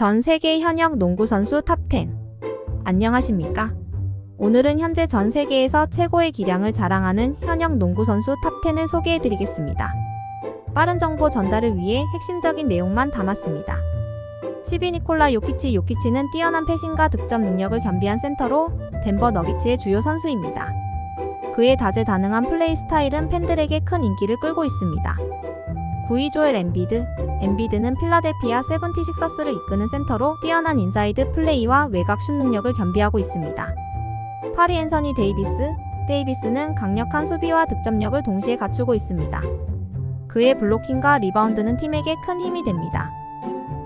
전 세계 현역 농구 선수 탑10. 안녕하십니까? 오늘은 현재 전 세계에서 최고의 기량을 자랑하는 현역 농구 선수 탑10을 소개해 드리겠습니다. 빠른 정보 전달을 위해 핵심적인 내용만 담았습니다. 12 니콜라 요키치 요키치는 뛰어난 패신과 득점 능력을 겸비한 센터로 덴버 너기츠의 주요 선수입니다. 그의 다재다능한 플레이 스타일은 팬들에게 큰 인기를 끌고 있습니다. 9위 조엘 엠비드 엠비드는 필라델피아 세븐티식서스를 이끄는 센터로 뛰어난 인사이드 플레이와 외곽 슛 능력을 겸비하고 있습니다. 8위 앤서니 데이비스 데이비스는 강력한 수비와 득점력을 동시에 갖추고 있습니다. 그의 블로킹과 리바운드는 팀에게 큰 힘이 됩니다.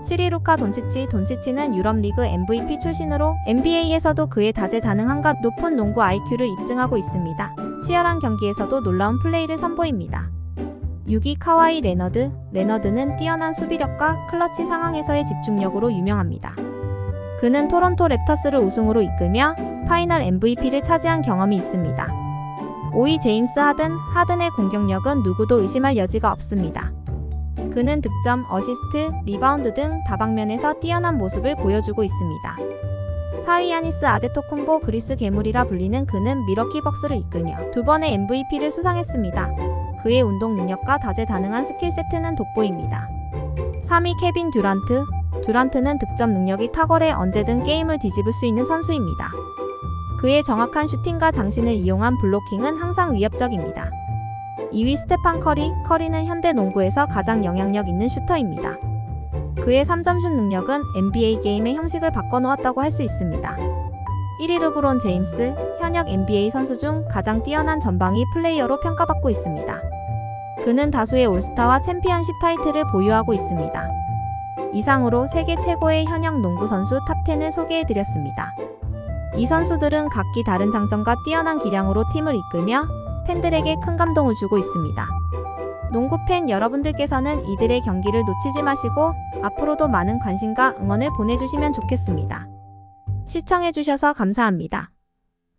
7위 루카 돈치치 돈치치는 유럽 리그 MVP 출신으로 NBA에서도 그의 다재다능함과 높은 농구 IQ를 입증하고 있습니다. 치열한 경기에서도 놀라운 플레이를 선보입니다. 6위 카와이 레너드 레너드는 뛰어난 수비력과 클러치 상황에서의 집중력으로 유명합니다. 그는 토론토 랩터스를 우승으로 이끌며 파이널 MVP를 차지한 경험이 있습니다. 5위 제임스 하든 하든의 공격력은 누구도 의심할 여지가 없습니다. 그는 득점, 어시스트, 리바운드 등 다방면에서 뛰어난 모습을 보여주고 있습니다. 4위 야니스 아데토콤보 그리스 괴물이라 불리는 그는 미러키 벅스를 이끌며 두 번의 MVP를 수상했습니다. 그의 운동 능력과 다재다능한 스킬 세트는 돋보입니다. 3위 케빈 듀란트 듀란트는 득점 능력이 탁월해 언제든 게임을 뒤집을 수 있는 선수입니다. 그의 정확한 슈팅과 장신을 이용한 블로킹은 항상 위협적입니다. 2위 스테판 커리 커리는 현대 농구에서 가장 영향력 있는 슈터입니다. 그의 3점슛 능력은 NBA 게임의 형식을 바꿔놓았다고 할 수 있습니다. 1위 르브론 제임스 현역 NBA 선수 중 가장 뛰어난 전방위 플레이어로 평가받고 있습니다. 그는 다수의 올스타와 챔피언십 타이틀을 보유하고 있습니다. 이상으로 세계 최고의 현역 농구 선수 탑10을 소개해드렸습니다. 이 선수들은 각기 다른 장점과 뛰어난 기량으로 팀을 이끌며 팬들에게 큰 감동을 주고 있습니다. 농구 팬 여러분들께서는 이들의 경기를 놓치지 마시고 앞으로도 많은 관심과 응원을 보내주시면 좋겠습니다. 시청해주셔서 감사합니다.